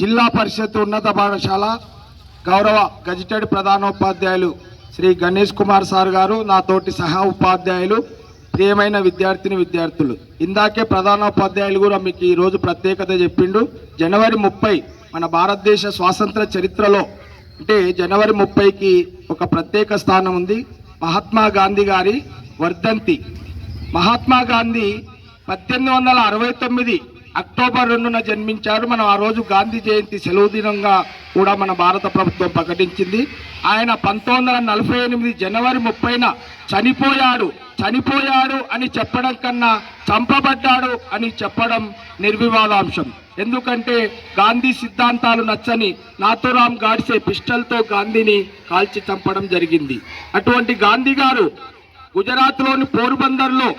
జిల్లా పరిషత్ ఉన్నత పాఠశాల గౌరవ గజిటెడ్ ప్రధానోపాధ్యాయులు శ్రీ గణేష్ కుమార్ సార్ గారు నా తోటి సహా ఉపాధ్యాయులు ప్రియమైన విద్యార్థిని విద్యార్థులు. ఇందాకే ప్రధానోపాధ్యాయులు కూడా మీకు ఈరోజు ప్రత్యేకత చెప్పిండు. జనవరి ముప్పై మన భారతదేశ స్వాతంత్ర చరిత్రలో అంటే జనవరి ముప్పైకి ఒక ప్రత్యేక స్థానం ఉంది. మహాత్మా గాంధీ గారి వర్ధంతి. మహాత్మా గాంధీ పద్దెనిమిది వందల అరవై తొమ్మిది అక్టోబర్ రెండున జన్మించారు. మనం ఆ రోజు గాంధీ జయంతి సెలవు దినంగా కూడా మన భారత ప్రభుత్వం ప్రకటించింది. ఆయన పంతొమ్మిది వందల నలభై ఎనిమిది జనవరి ముప్పైన చనిపోయాడు. చనిపోయాడు అని చెప్పడం కన్నా చంపబడ్డాడు అని చెప్పడం నిర్వివాదాంశం. ఎందుకంటే గాంధీ సిద్ధాంతాలు నచ్చని నాథురాం గాడ్సే పిస్టల్తో గాంధీని కాల్చి చంపడం జరిగింది. అటువంటి గాంధీ గారు గుజరాత్లోని పోర్బందర్లో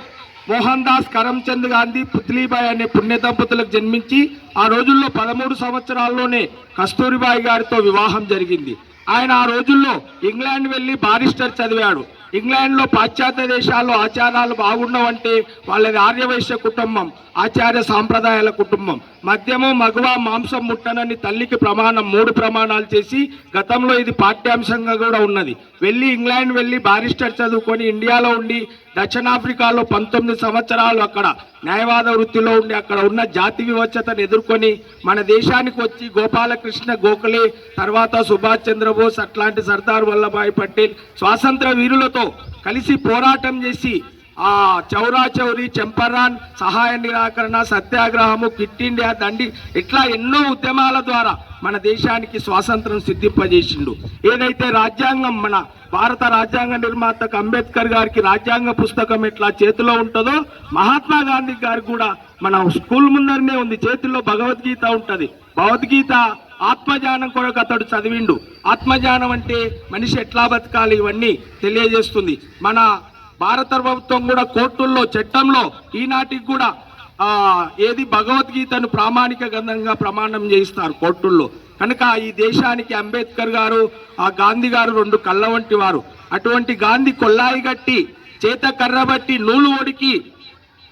మోహన్ దాస్ కరమ్చంద్ గాంధీ పుత్లీబాయ్ అనే పుణ్య దంపతులకు జన్మించి ఆ రోజుల్లో పదమూడు సంవత్సరాల్లోనే కస్తూరిబాయి గారితో వివాహం జరిగింది. ఆయన ఆ రోజుల్లో ఇంగ్లాండ్ వెళ్ళి బారిస్టర్ చదివాడు. ఇంగ్లాండ్లో పాశ్చాత్య దేశాల్లో ఆచారాలు బాగుండవంటే వాళ్ళది ఆర్యవైశ్య కుటుంబం ఆచార్య సాంప్రదాయాల కుటుంబం. మద్యము మగవ మాంసం ముట్టనని తల్లికి ప్రమాణం మూడు ప్రమాణాలు చేసి గతంలో ఇది పాఠ్యాంశంగా కూడా ఉన్నది. వెళ్ళి ఇంగ్లాండ్ వెళ్ళి బారిస్టర్ చదువుకొని ఇండియాలో ఉండి దక్షిణాఫ్రికాలో పంతొమ్మిది సంవత్సరాలు అక్కడ న్యాయవాద వృత్తిలో ఉండి అక్కడ ఉన్న జాతి వివచ్చతను ఎదుర్కొని మన దేశానికి వచ్చి గోపాలకృష్ణ గోఖలే తర్వాత సుభాష్ చంద్రబోస్ అట్లాంటి సర్దార్ వల్లభాయ్ పటేల్ స్వాతంత్ర వీరులతో కలిసి పోరాటం చేసి ఆ చౌరా చౌరి చెంపరాన్ సహాయ నిరాకరణ సత్యాగ్రహము క్విట్ ఇండియా దండి ఇట్లా ఎన్నో ఉద్యమాల ద్వారా మన దేశానికి స్వాతంత్రం సిద్ధింపజేసిండు. ఏదైతే రాజ్యాంగం మన భారత రాజ్యాంగ నిర్మాతకు అంబేద్కర్ గారికి రాజ్యాంగ పుస్తకం ఎట్లా చేతిలో ఉంటుందో మహాత్మా గాంధీ గారు కూడా మన స్కూల్ ముందరనే ఉంది. చేతిలో భగవద్గీత ఉంటుంది. భగవద్గీత ఆత్మజ్ఞానం కొరకు అతడు చదివిండు. ఆత్మజ్ఞానం అంటే మనిషి ఎట్లా బతకాలి ఇవన్నీ తెలియజేస్తుంది. మన భారత ప్రభుత్వం కూడా కోర్టుల్లో చట్టంలో ఈనాటికి కూడా ఆ ఏది భగవద్గీతను ప్రామాణిక గ్రంథంగా ప్రమాణం చేయిస్తారు కోర్టుల్లో. కనుక ఈ దేశానికి అంబేద్కర్ గారు ఆ గాంధీ గారు రెండు కళ్ళ వంటి వారు. అటువంటి గాంధీ కొల్లాయి గట్టి చేత కర్రబట్టి నూలు ఒడికి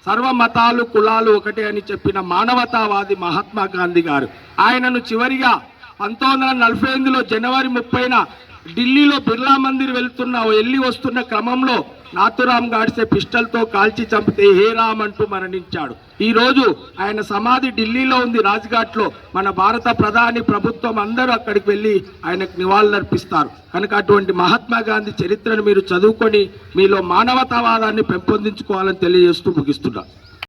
సర్వ మతాలు కులాలు ఒకటే అని చెప్పిన మానవతావాది మహాత్మా గాంధీ గారు. ఆయనను చివరిగా పంతొమ్మిది వందల నలభై ఎనిమిదిలో జనవరి ముప్పైన ఢిల్లీలో బిర్లా మందిర్ వెళ్తున్న వెళ్ళి వస్తున్న క్రమంలో నాథురాం గాడ్సే పిస్టల్తో కాల్చి చంపితే హే రామ్ అంటూ మరణించాడు. ఈ రోజు ఆయన సమాధి ఢిల్లీలో ఉంది. రాజ్ఘాట్లో మన భారత ప్రధాని ప్రభుత్వం అందరూ అక్కడికి వెళ్ళి ఆయనకు నివాళులర్పిస్తారు. కనుక అటువంటి మహాత్మా గాంధీ చరిత్రను మీరు చదువుకొని మీలో మానవతావాదాన్ని పెంపొందించుకోవాలని తెలియజేస్తూ ముగిస్తున్నారు